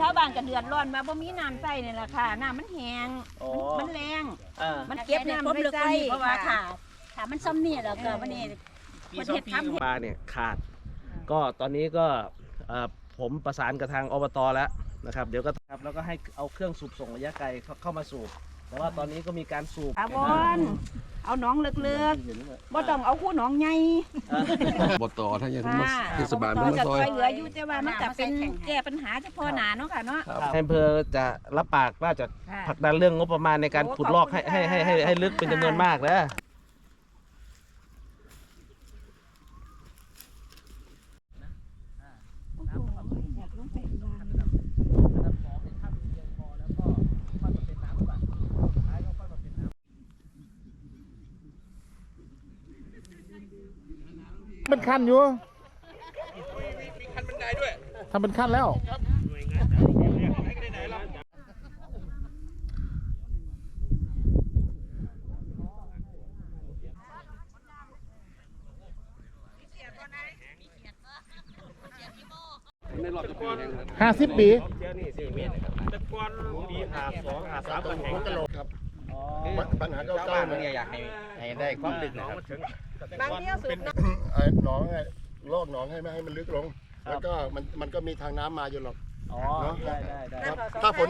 ชาวบ้านก็เดือดร้อนมาบ่มีน้ำใส่นี่แหละค่ะน้ำมันแห้งอ๋อมันแรงเออมันเก็บน้ำไม่ได้เพราะว่าค่ะถ้ามันซ้ำนี่แล้วก็วันนี้ปีสองปีปลาเนี่ยขาด ก็ตอนนี้ก็เอ่อผมประสานกับทางอบตแล้วนะครับ เดี๋ยวก็ครับแล้วก็ให้เอาเครื่องสูบส่งระยะไกลเข้าเข้ามาสูบ แต่ว่าตอนนี้ก็มีการสูบอาวอนเอาหน้องเลือกๆบ่ต้องเอาคู่หน้องใหญ่บตถ้าอย่างมาค่ะเทศบาลก็มันมาจะซช่อวยยเหลืออยู่แต่ว่ามันก็เป็นแก้ปัญหาเฉพาะหน้าเนาะค่ะเนาะ ครับ ในอำเภอจะรับปากว่าจะค่ะผลักดันเรื่องงบประมาณในการโอ้ขุดลอกให้ขอบคุณให้ให้ให้ค่ะให้ลึกเป็นจำนวนมากนะ เป็นขั้นอยู่ทำเป็นขั้นแล้วห้าสิบปีปัญหาเก่าๆเนี่ยอยากให้ให้ได้ความลึกนะครับ ไอ้หนองไอ้ลอกหนองให้ไม่ให้มันลึกลงแล้วก็มันมันก็มีทางน้ำมาอยู่หรอก อ๋อเนาะได้ได้ได้ครับถ้าฝน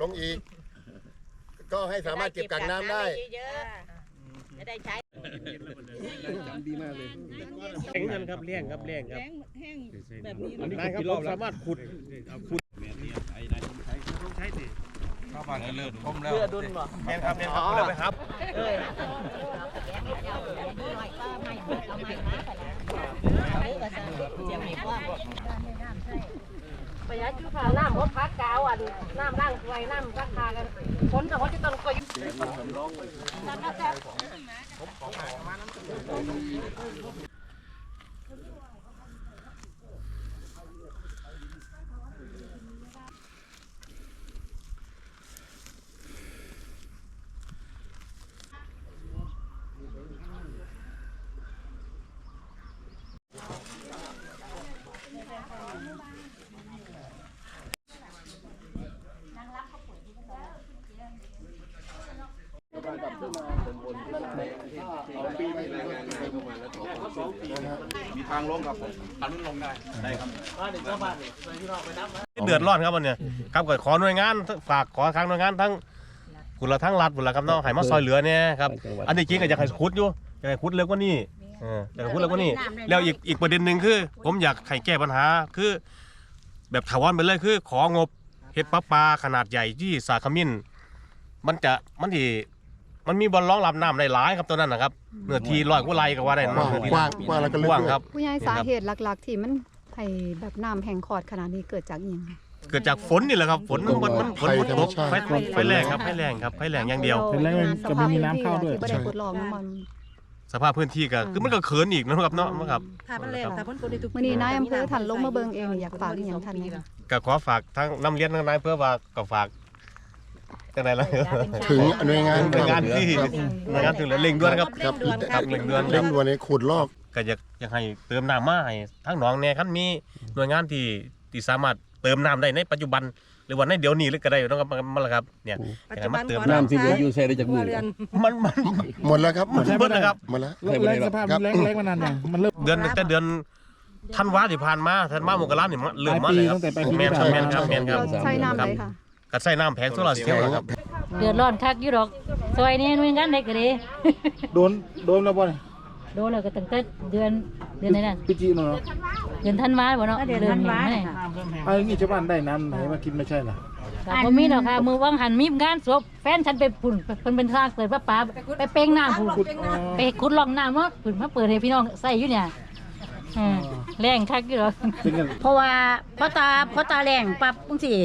ลงอีก ก็ให้สามารถเก็บกักน้ำได้เยอะๆจะได้ใช้ จำดีมากเลยเลี้งกันครับเลี้ยงครับเลี้ยงครับแห้งแบบนี้อันนี้ครับเราสามารถขุดขุดเพื่อดุลบ่แม่นครับแม่นครับเลยไหมครับเอ้ยปยัดคือค่ะน้ำหดพักกาวอันน้ำล้างถ้วน้ำราคากันฝนแต่ว่าจะต้องคอย ผมขอมาน้ำ มีทางลงครับผมทางลงได้ได้ครับบ้านหนึ่งเข้าบ้านหนึ่งไปที่นอกไปนับนะเดือดร้อนครับวันเนี้ยครับก็ขอหน่วยงานฝากขอทางหน่วยงานทั้งคุณละทั้งรัฐคุณละครับเนาะให้มาซอยเหลือเนี่ยครับอันนี้จริงก็อยากให้ขุดอยู่อยากให้ขุดเร็วกว่านี้เอออยากให้ขุดเร็วกว่านี้แล้วอีกอีกประเด็นหนึ่งคือ ผมอยากให้แก้ปัญหาคือ แบบถาวรไปเลยคือ ของบเฮ็ดปลาปลาขนาดใหญ่ที่สาขมิ้น มันจะมันที่ มันมีบอลรองรับน้ำได้หลายครับตัวนั้นนะครับเนื้อที่ร้อยกว่าไร่ก็ว่าได้กว้างเนื้อที่กว้างกว้างแล้วก็ลึกกว้างด้วยครับ ผู้ใหญ่สาเหตุหลัก ๆ ที่มันให้แบบน้ำแห้งขอดขนาดนี้เกิดจากอหย่างคะเกิดจากฝนนี่แหละครับ ฝนมันมันมันฝนมันตกไฟภัยธรรมชาติไฟแรงครับไฟแรงครับไฟแรงอย่างเดียว เป็นไรมันก็ไม่มีน้ำเข้าด้วย ที่บ่ได้กดลองน้ำมันสภาพพื้นที่ก็คือมันก็เขินอีกนะครับเนาะนะครับ ถ้ามันแรงถ้ามันฝนได้ทุกมื้อนี้นายอำเภอท่านลงมาเบิ่งเองนี่อยากฝากอีหยังท่านไหมคะ ก็ขอฝากทั้งน้ำเลี้ยงทั้งนายเพื่อว่าก็ฝาก จังไดล่ะถึงหน่วยงานหน่วยงานที่ครับหน่วยงานถึงเหลือเร่งด่วนครับครับครับเร่งด่วนคเร่รับงด่วนในขุดลอกก็อยากอยากให้เติมน้ำมาให้ทั้งหนองแน่คันมีหน่วยงานที่ที่สามารถเติมน้ำได้ในปัจจุบันหรือว่าในเดี๋ยวนี้หรือก็ได้นะครับมันละครับเนี่ยอยากให้มันเติมน้น้ำที่เหลืออยู่ใส่ได้จากมือำมันมันหมดแล้วครับหมดใช่เบิดนะครับหมดแล้วแรงสภาพมันแรงแรงมานานยังมันเริ่มเดือนแต่เดือนธันวาที่ผ่านมาธันวามกราเนี่ยมันเริ่มมาเลยครับปลายปีตั้งแต่ปลายปีแมนครับแมนครับแมนครับเราใช้น้ำเลยค่ะ ก็ใส่น้ำแผงโซลาร์เซลล์นะครับเดือดร้อนคักอยู่ดอกซอยนี้หน่วยงานใดก็ดีโดนโดนแล้วบ่เนี่ยโดนแล้วก็ตั้งแต่เดือนเดือนไหนน่ะปีจีเนาะเดือนธันวาบ่เนาะเดือนธันวาเนี่ยไอ้นี่ชาวบ้านได้น้ำไหนมากินไม่ใช่เหรอก็บ่มีหรอกค่ะมือว่างหันมีงานศพแฟนฉันไปพุ่นเพิ่นเป็นสร้างเปิดป้าป๋าไปเป้งน้ำพุ่นไปขุดลองน้ำเนาะพุ่นมาเปิดให้พี่น้องใส่อยู่เนี่ยเออแรงคักอยู่ดอกเป็นกันเพราะว่าพอตาพอตาแรงปั๊บจังซี่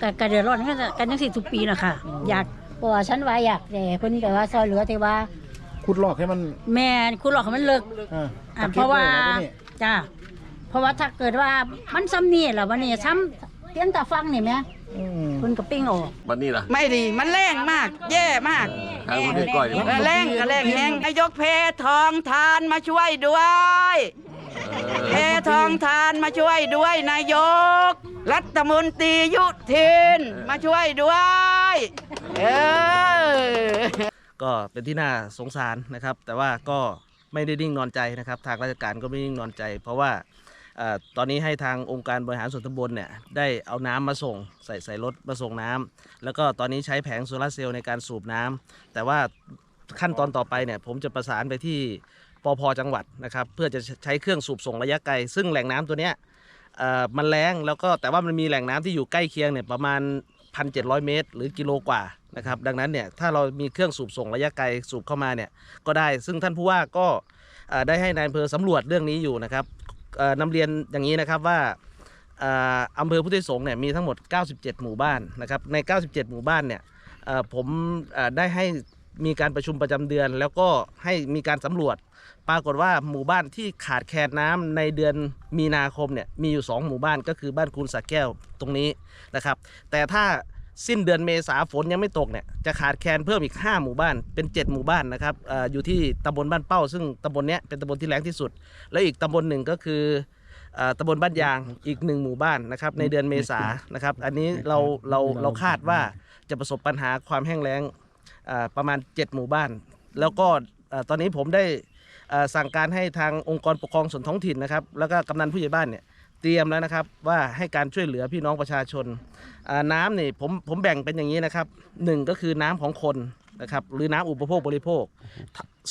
ก็ก็เดือดร้อนกันกันจังซี่ทุกปีน่ะค่ะอยากเพราะว่าฉันว่าอยากแต่เพิ่นก็ว่าซอยเหลือแต่ว่า ขุดลอกให้มันแม่นคุณหลอกให้มันเลิก อ่าอะเพราะว่าตะเข็บเลยนนี่จ้าเพราะว่าถ้าเกิดว่ามันซ้ำนี่ล่ะวันนี้ซ้ำเพียงแต่ฟังนี่แหมเพิ่นก็ปิ้งออกวันนี้ล่ะไม่ดีมันแรงมาก แย่มากทางคุณได้ก้อย แรงก็แรงแหงนายกเพทองทานมาช่วยด้วย เพทองทานมาช่วยด้วยนายก รัฐมนตรียุทินมาช่วยด้วยเออก็เป็นที่น่าสงสารนะครับ แต่ว่าก็ไม่ได้นิ่งนอนใจนะครับ ทางราชการก็ไม่นิ่งนอนใจ เพราะว่าเอ่อตอนนี้ให้ทางองค์การบริหารส่วนตำบลเนี่ยได้เอาน้ำมาส่งใส่ใส่รถมาส่งน้ำแล้วก็ตอนนี้ใช้แผงโซลาร์เซลล์ในการสูบน้ำแต่ว่าขั้นตอนต่อไปเนี่ยผมจะประสานไปที่ ปพจังหวัดนะครับ เพื่อจะใช้เครื่องสูบส่งระยะไกล ซึ่งแหล่งน้ำตัวเนี้ยมันแรงแล้วก็แต่ว่ามันมีแหล่งน้ำที่อยู่ใกล้เคียงเนี่ยประมาณ 1,700 เมตร หรือกิโลกว่านะครับดังนั้นเนี่ยถ้าเรามีเครื่องสูบส่งระยะไกลสูบเข้ามาเนี่ยก็ได้ ซึ่งท่านผู้ว่าก็ได้ให้นายอำเภอสำรวจเรื่องนี้อยู่นะครับเอ่อนำเรียนอย่างนี้นะครับว่าอำเภอพุทธิสงฆ์เนี่ยมีทั้งหมด 97 หมู่บ้านนะครับใน 97 หมู่บ้านเนี่ยผมได้ให้ มีการประชุมประจำเดือน แล้วก็ให้มีการสำรวจ ปรากฏว่าหมู่บ้านที่ขาดแคลนน้ำในเดือนมีนาคมเนี่ยมีอยู่ 2 หมู่บ้านก็คือบ้านคูนสักแก้วตรงนี้นะครับ แต่ถ้าสิ้นเดือนเมษาฝนยังไม่ตกเนี่ยจะขาดแคลนเพิ่มอีก 5 หมู่บ้านเป็น 7 หมู่บ้านนะครับออยู่ที่ตำบลบ้านเป้า ซึ่งตำบลเนี้ยเป็นตำบลที่แรงที่สุด แล้วอีกตำบลหนึ่งก็คือตำบลบ้านยางอีกหนึ่งหมู่บ้านนะครับในเดือนเมษานะครับ อันนี้เราเราเราคาดว่าจะประสบปัญหาความแห้งแล้ง ประมาณ 7 หมู่บ้าน แล้วก็ตอนนี้ผมได้สั่งการให้ทางองค์กรปกครองส่วนท้องถิ่นนะครับ แล้วก็กำนันผู้ใหญ่บ้านเนี่ยเตรียมแล้วนะครับว่าให้การช่วยเหลือพี่น้องประชาชนน้ำนี่ผมผมแบ่งเป็นอย่างนี้นะครับหนึ่งก็คือน้ำของคนนะครับหรือน้ำอุปโภคบริโภค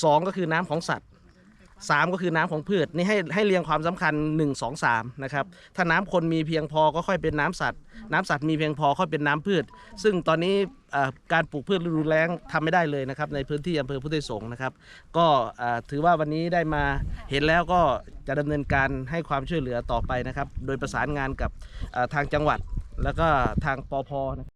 สองก็คือน้ำของสัตว์ สามก็คือน้ำของพืชนี่ให้ให้เรียงความสำคัญ 1 2 3นะครับถ้าน้ำคนมีเพียงพอก็ค่อยเป็นน้ำสัตว์ น้ำสัตว์มีเพียงพอค่อยเป็นน้ำพืช ซึ่งตอนนี้การปลูกพืชฤดูแล้งทำไม่ได้เลยนะครับในพื้นที่อำเภอพุทธไทยสงฆ์นะครับ ก็ถือว่าวันนี้ได้มาเห็นแล้วก็จะดำเนินการให้ความช่วยเหลือต่อไปนะครับ โดยประสานงานกับทางจังหวัดแล้วก็ทางปอพ